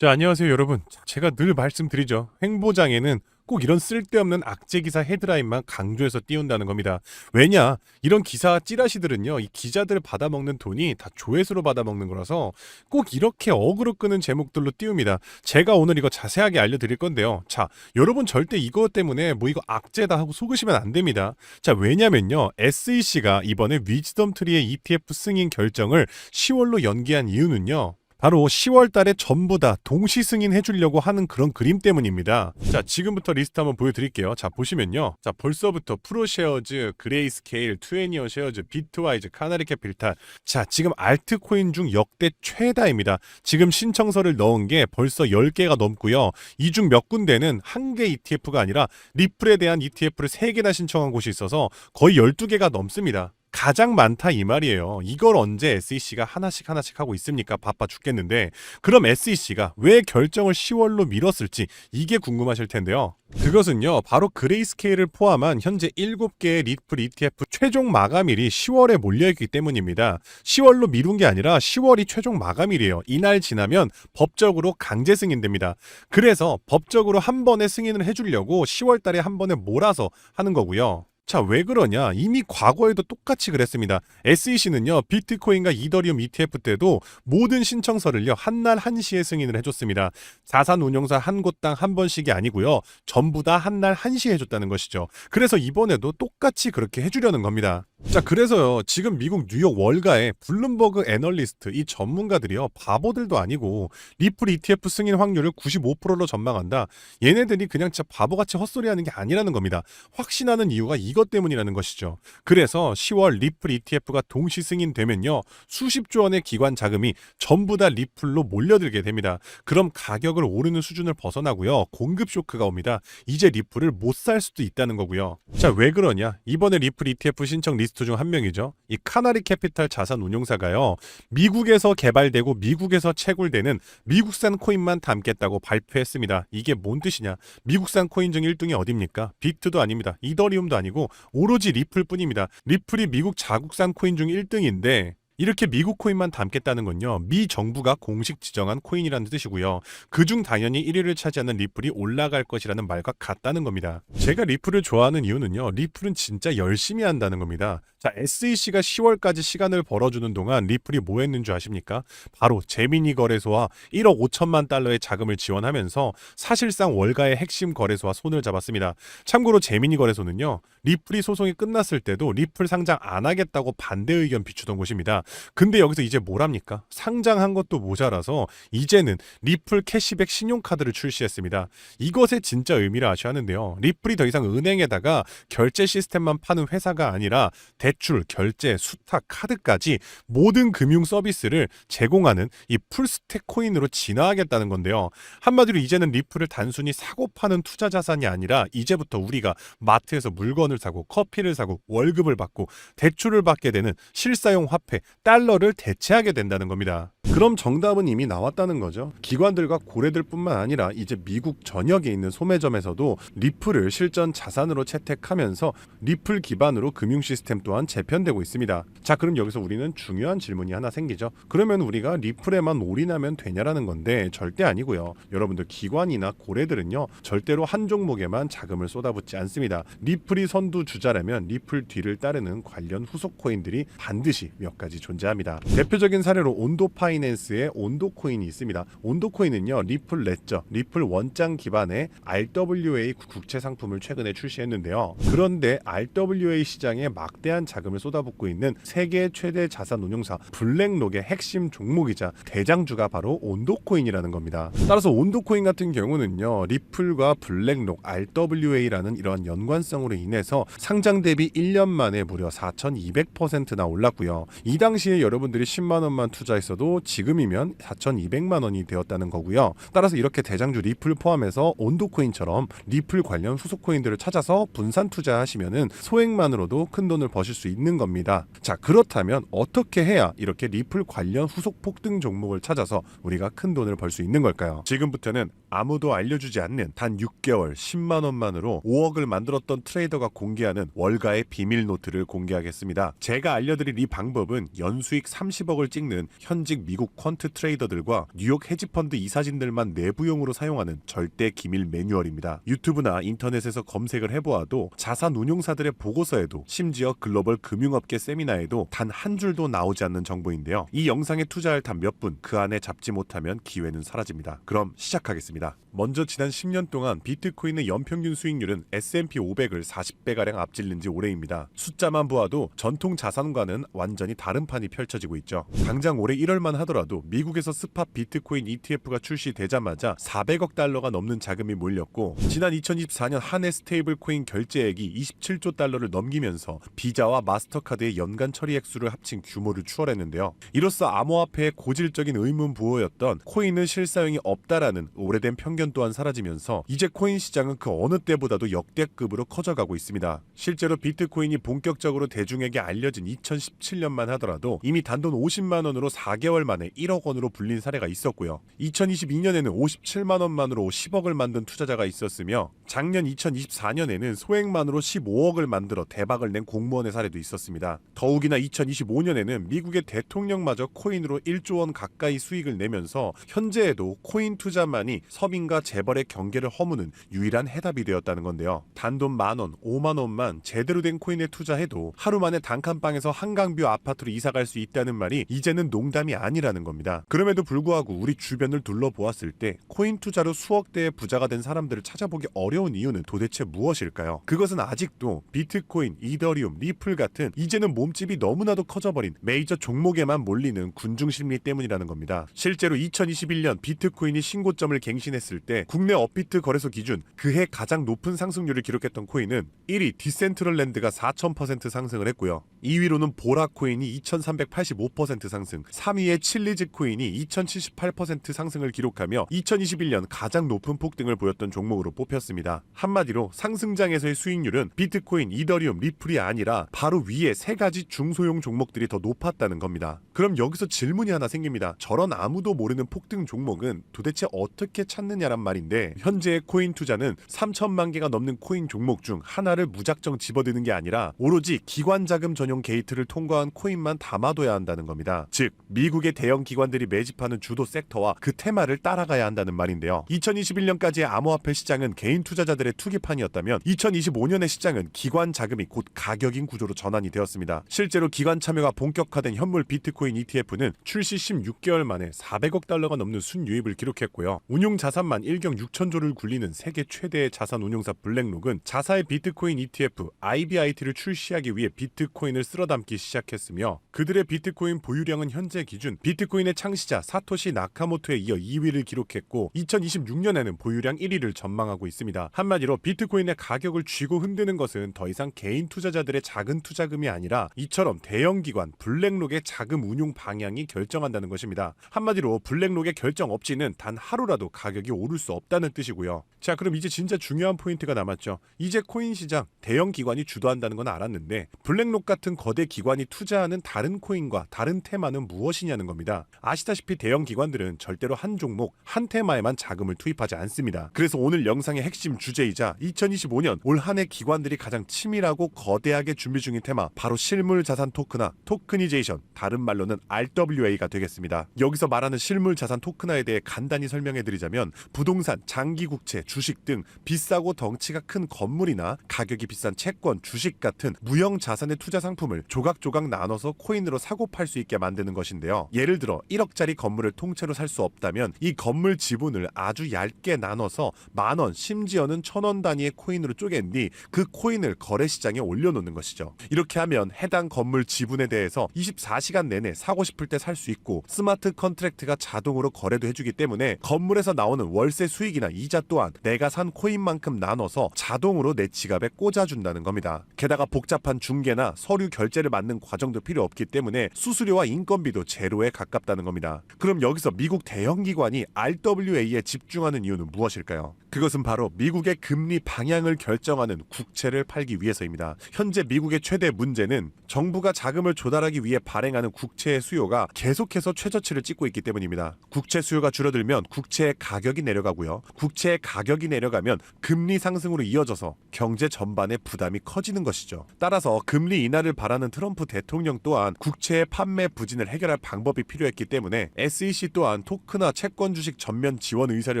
자, 안녕하세요, 여러분. 자, 제가 늘 말씀드리죠. 행보장에는 꼭 이런 쓸데없는 악재 기사 헤드라인만 강조해서 띄운다는 겁니다. 왜냐? 이런 기사 찌라시들은요, 이 기자들 받아먹는 돈이 다 조회수로 받아먹는 거라서 꼭 이렇게 어그로 끄는 제목들로 띄웁니다. 제가 오늘 이거 자세하게 알려드릴 건데요. 자, 여러분 절대 이거 때문에 뭐 이거 악재다 하고 속으시면 안 됩니다. 자, 왜냐면요, SEC가 이번에 위즈덤 트리의 ETF 승인 결정을 10월로 연기한 이유는요, 바로 10월 달에 전부 다 동시 승인해 주려고 하는 그런 그림 때문입니다. 자, 지금부터 리스트 한번 보여 드릴게요. 자, 보시면요. 자, 벌써부터 프로쉐어즈, 그레이스케일, 투애니어 쉐어즈, 비트와이즈, 카나리 캐피탈. 자, 지금 알트코인 중 역대 최다입니다. 지금 신청서를 넣은 게 벌써 10개가 넘고요. 이 중 몇 군데는 한 개 ETF가 아니라 리플에 대한 ETF를 3개나 신청한 곳이 있어서 거의 12개가 넘습니다. 가장 많다 이 말이에요. 이걸 언제 SEC가 하나씩 하나씩 하고 있습니까? 바빠 죽겠는데. 그럼 SEC가 왜 결정을 10월로 미뤘을지 이게 궁금하실 텐데요. 그것은요, 바로 그레이스케일을 포함한 현재 7개의 리플 ETF 최종 마감일이 10월에 몰려있기 때문입니다. 10월로 미룬 게 아니라 10월이 최종 마감일이에요. 이날 지나면 법적으로 강제 승인됩니다. 그래서 법적으로 한 번에 승인을 해주려고 10월 달에 한 번에 몰아서 하는 거고요. 자, 왜 그러냐? 이미 과거에도 똑같이 그랬습니다. SEC는요, 비트코인과 이더리움 ETF 때도 모든 신청서를요, 한 날 한시에 승인을 해줬습니다. 자산 운용사 한 곳당 한 번씩이 아니고요, 전부 다 한 날 한시에 해줬다는 것이죠. 그래서 이번에도 똑같이 그렇게 해주려는 겁니다. 자, 그래서요, 지금 미국 뉴욕 월가의 블룸버그 애널리스트 이 전문가들이요, 바보들도 아니고 리플 ETF 승인 확률을 95%로 전망한다. 얘네들이 그냥 진짜 바보같이 헛소리하는 게 아니라는 겁니다. 확신하는 이유가 이것 때문이라는 것이죠. 그래서 10월 리플 ETF가 동시 승인되면요, 수십조 원의 기관 자금이 전부 다 리플로 몰려들게 됩니다. 그럼 가격을 오르는 수준을 벗어나고요, 공급 쇼크가 옵니다. 이제 리플을 못 살 수도 있다는 거고요. 자, 왜 그러냐? 이번에 리플 ETF 신청 리스트 중 한 명이죠. 이 카나리 캐피탈 자산 운용사가요. 미국에서 개발되고 미국에서 채굴되는 미국산 코인만 담겠다고 발표했습니다. 이게 뭔 뜻이냐? 미국산 코인 중 1등이 어딥니까? 비트도 아닙니다. 이더리움도 아니고 오로지 리플 뿐입니다. 리플이 미국 자국산 코인 중 1등인데 이렇게 미국 코인만 담겠다는 건요. 미 정부가 공식 지정한 코인이라는 뜻이고요. 그중 당연히 1위를 차지하는 리플이 올라갈 것이라는 말과 같다는 겁니다. 제가 리플을 좋아하는 이유는요. 리플은 진짜 열심히 한다는 겁니다. 자, SEC가 10월까지 시간을 벌어주는 동안 리플이 뭐 했는 줄 아십니까? 바로 재미니 거래소와 1억 5천만 달러의 자금을 지원하면서 사실상 월가의 핵심 거래소와 손을 잡았습니다. 참고로 재미니 거래소는요. 리플이 소송이 끝났을 때도 리플 상장 안 하겠다고 반대 의견 비추던 곳입니다. 근데 여기서 이제 뭘 합니까? 상장한 것도 모자라서 이제는 리플 캐시백 신용카드를 출시했습니다. 이것의 진짜 의미를 아셔야 하는데요. 리플이 더 이상 은행에다가 결제 시스템만 파는 회사가 아니라 대 출, 결제, 수탁, 카드까지 모든 금융 서비스를 제공하는 이 풀스택 코인으로 진화하겠다는 건데요. 한마디로 이제는 리플을 단순히 사고 파는 투자 자산이 아니라 이제부터 우리가 마트에서 물건을 사고 커피를 사고 월급을 받고 대출을 받게 되는 실사용 화폐, 달러를 대체하게 된다는 겁니다. 그럼 정답은 이미 나왔다는 거죠. 기관들과 고래들뿐만 아니라 이제 미국 전역에 있는 소매점에서도 리플을 실전 자산으로 채택하면서 리플 기반으로 금융 시스템 또한 재편되고 있습니다. 자, 그럼 여기서 우리는 중요한 질문이 하나 생기죠. 그러면 우리가 리플에만 올인하면 되냐라는 건데 절대 아니고요. 여러분들 기관이나 고래들은요 절대로 한 종목에만 자금을 쏟아붓지 않습니다. 리플이 선두 주자라면 리플 뒤를 따르는 관련 후속 코인들이 반드시 몇 가지 존재합니다. 대표적인 사례로 온도 파이낸스의 온도 코인이 있습니다. 온도 코인은요 리플 레저, 리플 원장 기반의 RWA 국채 상품을 최근에 출시했는데요. 그런데 RWA 시장에 막대한 자금을 쏟아붓고 있는 세계 최대 자산 운용사 블랙록의 핵심 종목이자 대장주가 바로 온도 코인이라는 겁니다. 따라서 온도 코인 같은 경우는요 리플과 블랙록, RWA라는 이러한 연관성으로 인해서 상장 대비 1년 만에 무려 4,200%나 올랐고요. 이 당시에 여러분들이 10만 원만 투자했어도 지금이면 4,200만 원이 되었다는 거고요. 따라서 이렇게 대장주 리플 포함해서 온도 코인처럼 리플 관련 후속 코인들을 찾아서 분산 투자하시면은 소액만으로도 큰 돈을 버실 수 있는 겁니다. 자, 그렇다면 어떻게 해야 이렇게 리플 관련 후속 폭등 종목을 찾아서 우리가 큰 돈을 벌 수 있는 걸까요? 지금부터는 아무도 알려주지 않는 단 6개월 10만 원만으로 5억을 만들었던 트레이더가 공개하는 월가의 비밀 노트를 공개하겠습니다. 제가 알려드릴 이 방법은 연 연수익 30억을 찍는 현직 미국 퀀트 트레이더들과 뉴욕 헤지펀드 이사진들만 내부용으로 사용하는 절대 기밀 매뉴얼입니다. 유튜브나 인터넷에서 검색을 해보아도 자산 운용사들의 보고서에도 심지어 글로벌 금융업계 세미나에도 단 한 줄도 나오지 않는 정보인데요. 이 영상에 투자할 단 몇 분 그 안에 잡지 못하면 기회는 사라집니다. 그럼 시작하겠습니다. 먼저 지난 10년 동안 비트코인의 연평균 수익률은 S&P 500을 40배가량 앞질른 지 오래입니다. 숫자만 보아도 전통 자산과는 완전히 다른 판이 펼쳐지고 있죠. 당장 올해 1월만 하더라도 미국에서 스팟 비트코인 ETF가 출시되자마자 400억 달러가 넘는 자금이 몰렸고 지난 2024년 한 해 스테이블 코인 결제액이 27조 달러를 넘기면서 비자와 마스터카드의 연간 처리 액수를 합친 규모를 추월했는데요. 이로써 암호화폐의 고질적인 의문 부호였던 코인은 실사용이 없다라는 오래된 편견 또한 사라지면서 이제 코인 시장은 그 어느 때보다도 역대급으로 커져가고 있습니다. 실제로 비트코인이 본격적으로 대중에게 알려진 2017년만 하더라도 이미 단돈 50만 원으로 4개월 만에 1억 원으로 불린 사례가 있었고요. 2022년에는 57만 원만으로 10억을 만든 투자자가 있었으며 작년 2024년에는 소액만으로 15억을 만들어 대박을 낸 공무원의 사례도 있었습니다. 더욱이나 2025년에는 미국의 대통령마저 코인으로 1조 원 가까이 수익을 내면서 현재에도 코인 투자만이 서민 과 재벌의 경계를 허무는 유일한 해답이 되었다는 건데요. 단돈 만 원, 5만 원만 제대로 된 코인에 투자해도 하루 만에 단칸방에서 한강뷰 아파트로 이사갈 수 있다는 말이 이제는 농담이 아니라는 겁니다. 그럼에도 불구하고 우리 주변을 둘러보았을 때 코인 투자로 수억 대의 부자가 된 사람들을 찾아보기 어려운 이유는 도대체 무엇일까요? 그것은 아직도 비트코인, 이더리움, 리플 같은 이제는 몸집이 너무나도 커져버린 메이저 종목에만 몰리는 군중 심리 때문이라는 겁니다. 실제로 2021년 비트코인이 신고점을 갱신했 을 때 국내 업비트 거래소 기준 그해 가장 높은 상승률을 기록했던 코인은 1위 디센트럴랜드가 4000% 상승을 했고요. 2위로는 보라 코인이 2385% 상승, 3위의 칠리즈 코인이 2078% 상승을 기록하며 2021년 가장 높은 폭등을 보였던 종목으로 뽑혔습니다. 한마디로 상승장에서의 수익률은 비트코인, 이더리움, 리플이 아니라 바로 위에 세 가지 중소형 종목들이 더 높았다는 겁니다. 그럼 여기서 질문이 하나 생깁니다. 저런 아무도 모르는 폭등 종목은 도대체 어떻게 찾느냐 란 말인데 현재의 코인 투자는 3천만 개가 넘는 코인 종목 중 하나를 무작정 집어드는 게 아니라 오로지 기관 자금 전용 게이트를 통과한 코인만 담아둬야 한다는 겁니다. 즉 미국의 대형 기관들이 매집하는 주도 섹터와 그 테마를 따라가야 한다는 말인데요. 2021년까지의 암호화폐 시장은 개인 투자자들의 투기판이었다면 2025년의 시장은 기관 자금이 곧 가격인 구조로 전환이 되었습니다. 실제로 기관 참여가 본격화된 현물 비트코인 ETF는 출시 16개월 만에 400억 달러가 넘는 순유입을 기록했고요. 운용 자산만 1경 6천조를 굴리는 세계 최대의 자산 운용사 블랙록은 자사의 비트코인 ETF IBIT를 출시하기 위해 비트코인을 쓸어담기 시작했으며 그들의 비트코인 보유량은 현재 기준 비트코인의 창시자 사토시 나카모토에 이어 2위를 기록했고 2026년에는 보유량 1위를 전망하고 있습니다. 한마디로 비트코인의 가격을 쥐고 흔드는 것은 더 이상 개인 투자자들의 작은 투자금이 아니라 이처럼 대형 기관 블랙록의 자금 운용 방향이 결정한다는 것입니다. 한마디로 블랙록의 결정 없이는 단 하루라도 가격이 오를 수 없다는 뜻이고요. 자, 그럼 이제 진짜 중요한 포인트가 남았죠. 이제 코인 시장 대형 기관이 주도한다는 건 알았는데 블랙록 같은 거대 기관이 투자하는 다른 코인과 다른 테마는 무엇이냐는 겁니다. 아시다시피 대형 기관들은 절대로 한 종목, 한 테마에만 자금을 투입하지 않습니다. 그래서 오늘 영상의 핵심 주제이자 2025년 올 한 해 기관들이 가장 치밀하고 거대하게 준비 중인 테마 바로 실물 자산 토크나 토크니제이션, 다른 말로는 RWA가 되겠습니다. 여기서 말하는 실물 자산 토크나에 대해 간단히 설명해 드리자면 부동산, 장기 국채, 주식 등 비싸고 덩치가 큰 건물이나 가격이 비싼 채권, 주식 같은 무형 자산의 투자 상품을 조각조각 나눠서 코인으로 사고 팔 수 있게 만드는 것인데요. 예를 들어 1억짜리 건물을 통째로 살 수 없다면 이 건물 지분을 아주 얇게 나눠서 만 원, 심지어는 천 원 단위의 코인으로 쪼갠 뒤 그 코인을 거래 시장에 올려놓는 것이죠. 이렇게 하면 해당 건물 지분에 대해서 24시간 내내 사고 싶을 때 살 수 있고 스마트 컨트랙트가 자동으로 거래도 해주기 때문에 건물에서 나오는 월세 수익이나 이자 또한 내가 산 코인만큼 나눠서 자동으로 내 지갑에 꽂아준다는 겁니다. 게다가 복잡한 중개나 서류 결제를 맞는 과정도 필요 없기 때문에 수수료와 인건비도 제로에 가깝다는 겁니다. 그럼 여기서 미국 대형 기관이 RWA에 집중하는 이유는 무엇일까요? 그것은 바로 미국의 금리 방향을 결정하는 국채를 팔기 위해서입니다. 현재 미국의 최대 문제는 정부가 자금을 조달하기 위해 발행하는 국채의 수요가 계속해서 최저치를 찍고 있기 때문입니다. 국채 수요가 줄어들면 국채의 가격이 내려가고요. 국채의 가격이 내려가면 금리 상승으로 이어져서 경제 전반의 부담이 커지는 것이죠. 따라서 금리 인하를 바라는 트럼프 대통령 또한 국채의 판매 부진을 해결할 방법이 필요했기 때문에 SEC 또한 토크나 채권 주식 전면 지원 의사를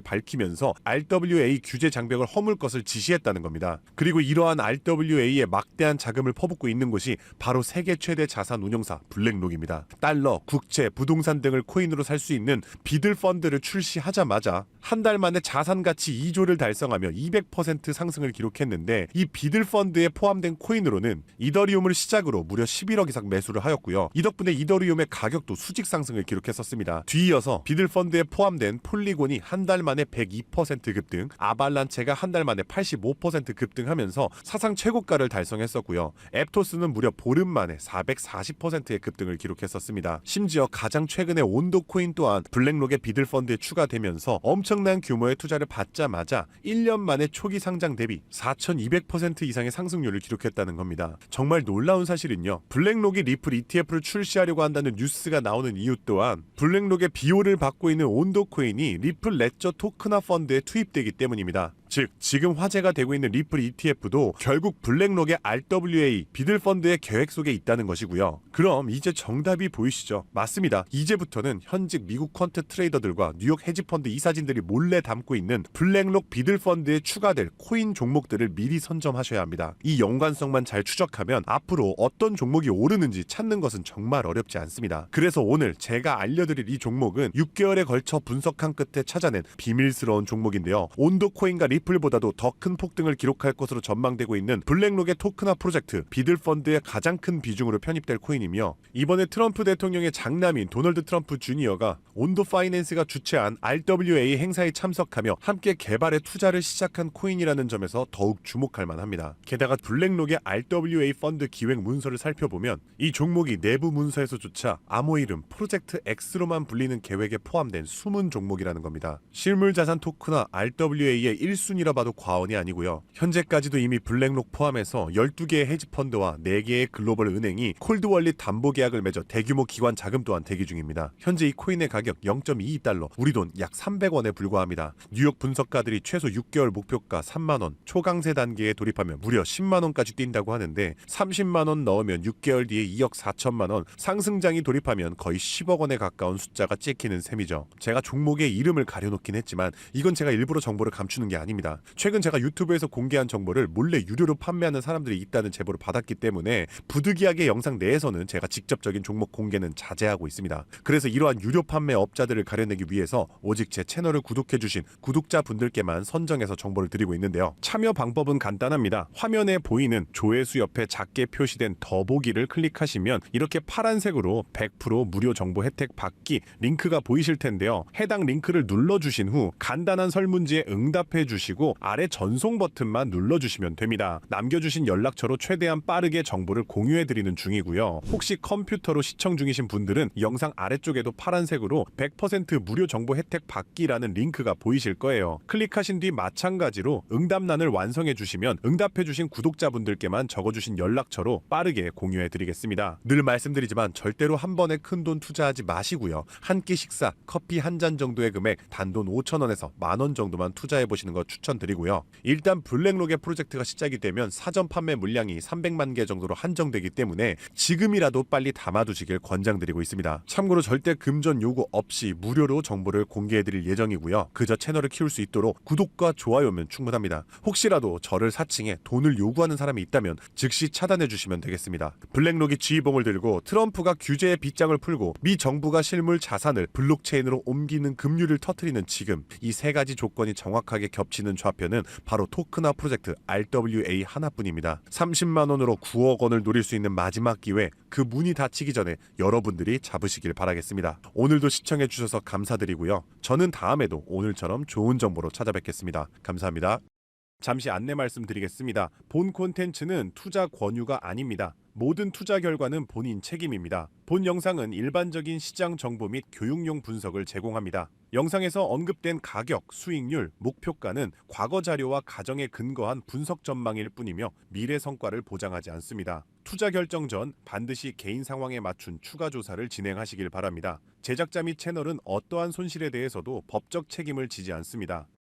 밝히면서 RWA 규제 장벽을 허물 것을 지시했다는 겁니다. 그리고 이러한 RWA에 막대한 자금을 퍼붓고 있는 곳이 바로 세계 최대 자산 운용사 블랙록입니다. 달러, 국채, 부동산 등을 코인으로 살 수 있는 비들 펀드를 출시하자마자 한달 만에 자산 가치 2조를 달성하며 200% 상승을 기록했는데 이 비들 펀드에 포함된 코인으로는 이더리움을 시작으로 무려 11억 이상 매수를 하였고요. 이 덕분에 이더리움의 가격도 수직 상승을 기록했었습니다. 뒤이어서 비들 펀드에 포함된 폴리곤이 한 달 만에 102% 급등, 아발란체가 한 달 만에 85% 급등하면서 사상 최고가를 달성했었고요. 앱토스는 무려 보름 만에 440%의 급등을 기록했었습니다. 심지어 가장 최근에 온도 코인 또한 블랙록의 비들 펀드에 추가되면서 엄청난 규모의 투자를 받자마자 1년 만에 초기 상장 대비 4200% 이상의 상승률을 기록했다는 겁니다. 정말 놀라운 사실은요. 블랙록이 리플 ETF를 출시하려고 한다는 뉴스가 나오는 이유 또한 블랙록의 비호를 받고 있는 온도 코인이 리플 레저 토크나 펀드에 투입되기 때문입니다. 즉 지금 화제가 되고 있는 리플 ETF도 결국 블랙록의 RWA 비들 펀드의 계획 속에 있다는 것이고요. 그럼 이제 정답이 보이시죠? 맞습니다. 이제부터는 현직 미국 퀀트 트레이더들과 뉴욕 헤지 펀드 이사진들이 몰래 담고 있는 블랙록 비들 펀드에 추가될 코인 종목들을 미리 선점하셔야 합니다. 이 연관성만 잘 추적하면 앞으로 어떤 종목이 오르는지 찾는 것은 정말 어렵지 않습니다. 그래서 오늘 제가 알려드릴 이 종목은 6개월에 걸쳐 분석한 끝에 찾아낸 비밀스러운 종목인데요. 온도 코인과 리 플보다도 더 큰 폭등을 기록할 것으로 전망되고 있는 블랙록의 토크나 프로젝트 비들 펀드의 가장 큰 비중으로 편입될 코인이며 이번에 트럼프 대통령의 장남인 도널드 트럼프 주니어가 온도 파이낸스가 주최한 RWA 행사에 참석하며 함께 개발에 투자를 시작한 코인이라는 점에서 더욱 주목할 만합니다. 게다가 블랙록의 RWA 펀드 기획 문서를 살펴보면 이 종목이 내부 문서에서조차 암호 이름 프로젝트 X로만 불리는 계획에 포함된 숨은 종목이라는 겁니다. 실물 자산 토크나 RWA의 1순위라 봐도 과언이 아니고요. 현재까지도 이미 블랙록 포함해서 12개의 헤지펀드와 4개의 글로벌 은행이 콜드월릿 담보 계약을 맺어 대규모 기관 자금 또한 대기 중입니다. 현재 이 코인의 가격 0.22달러, 우리 돈 약 300원에 불과합니다. 뉴욕 분석가들이 최소 6개월 목표가 3만원, 초강세 단계에 돌입하면 무려 10만원까지 뛴다고 하는데 30만원 넣으면 6개월 뒤에 2억 4천만원, 상승장이 돌입하면 거의 10억 원에 가까운 숫자가 찍히는 셈이죠. 제가 종목의 이름을 가려놓긴 했지만 이건 제가 일부러 정보를 감추는 게 아닙니다. 최근 제가 유튜브에서 공개한 정보를 몰래 유료로 판매하는 사람들이 있다는 제보를 받았기 때문에 부득이하게 영상 내에서는 제가 직접적인 종목 공개는 자제하고 있습니다. 그래서 이러한 유료 판매 업자들을 가려내기 위해서 오직 제 채널을 구독해주신 구독자분들께만 선정해서 정보를 드리고 있는데요. 참여 방법은 간단합니다. 화면에 보이는 조회수 옆에 작게 표시된 더보기를 클릭하시면 이렇게 파란색으로 100% 무료 정보 혜택 받기 링크가 보이실 텐데요. 해당 링크를 눌러주신 후 간단한 설문지에 응답해 주시 고 아래 전송 버튼만 눌러주시면 됩니다. 남겨주신 연락처로 최대한 빠르게 정보를 공유해 드리는 중이고요. 혹시 컴퓨터로 시청 중이신 분들은 영상 아래쪽에도 파란색으로 100% 무료 정보 혜택 받기라는 링크가 보이실 거예요. 클릭하신 뒤 마찬가지로 응답란을 완성해 주시면 응답해 주신 구독자분들께만 적어주신 연락처로 빠르게 공유해 드리겠습니다. 늘 말씀드리지만 절대로 한 번에 큰 돈 투자하지 마시고요. 한 끼 식사, 커피 한 잔 정도의 금액 단돈 5천원에서 만 원 정도만 투자해 보시는 거 추천 드리고요. 일단 블랙록의 프로젝트가 시작이 되면 사전 판매 물량이 300만 개 정도로 한정되기 때문에 지금이라도 빨리 담아두시길 권장드리고 있습니다. 참고로 절대 금전 요구 없이 무료로 정보를 공개해 드릴 예정이고요. 그저 채널을 키울 수 있도록 구독과 좋아요면 충분합니다. 혹시라도 저를 사칭해 돈을 요구하는 사람이 있다면 즉시 차단해 주시면 되겠습니다. 블랙록이 지휘봉을 들고 트럼프가 규제의 빗장을 풀고 미 정부가 실물 자산을 블록체인으로 옮기는 급류를 터트리는 지금 이 세 가지 조건이 정확하게 겹치 는 좌표는 바로 토크나 프로젝트 RWA 하나뿐입니다. 30만 원으로 9억 원을 노릴 수 있는 마지막 기회 그 문이 닫히기 전에 여러분들이 잡으시길 바라겠습니다. 오늘도 시청해 주셔서 감사드리고요. 저는 다음에도 오늘처럼 좋은 정보로 찾아뵙겠습니다. 감사합니다. 잠시 안내 말씀드리겠습니다. 본 콘텐츠는 투자 권유가 아닙니다. 모든 투자 결과는 본인 책임입니다. 본 영상은 일반적인 시장 정보 및 교육용 분석을 제공합니다. 영상에서 언급된 가격, 수익률, 목표가는 과거 자료와 가정에 근거한 분석 전망일 뿐이며 미래 성과를 보장하지 않습니다. 투자 결정 전 반드시 개인 상황에 맞춘 추가 조사를 진행하시길 바랍니다. 제작자 및 채널은 어떠한 손실에 대해서도 법적 책임을 지지 않습니다.